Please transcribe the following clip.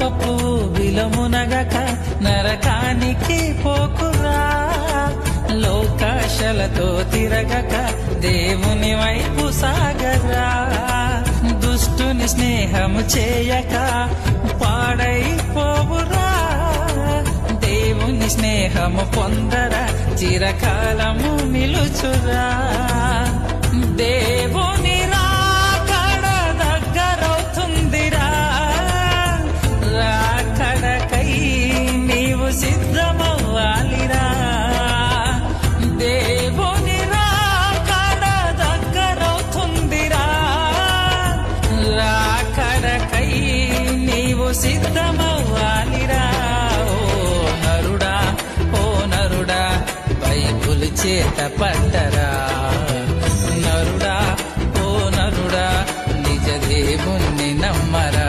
పాపపు విలమునగక నరకానికి పోకురా. లోకాశలతో తిరగక దేవుని వైపు సాగరా. దుష్టుని స్నేహం చేయక పాడైపోవురా. దేవుని స్నేహము పొందర చిరకాలము నిలుచురా. ఓ నరుడా ఓ నరుడా. బైబుల్ చేత నరుడా ఓ నరుడా నిజ దేవుణ్ణి నమ్మరా.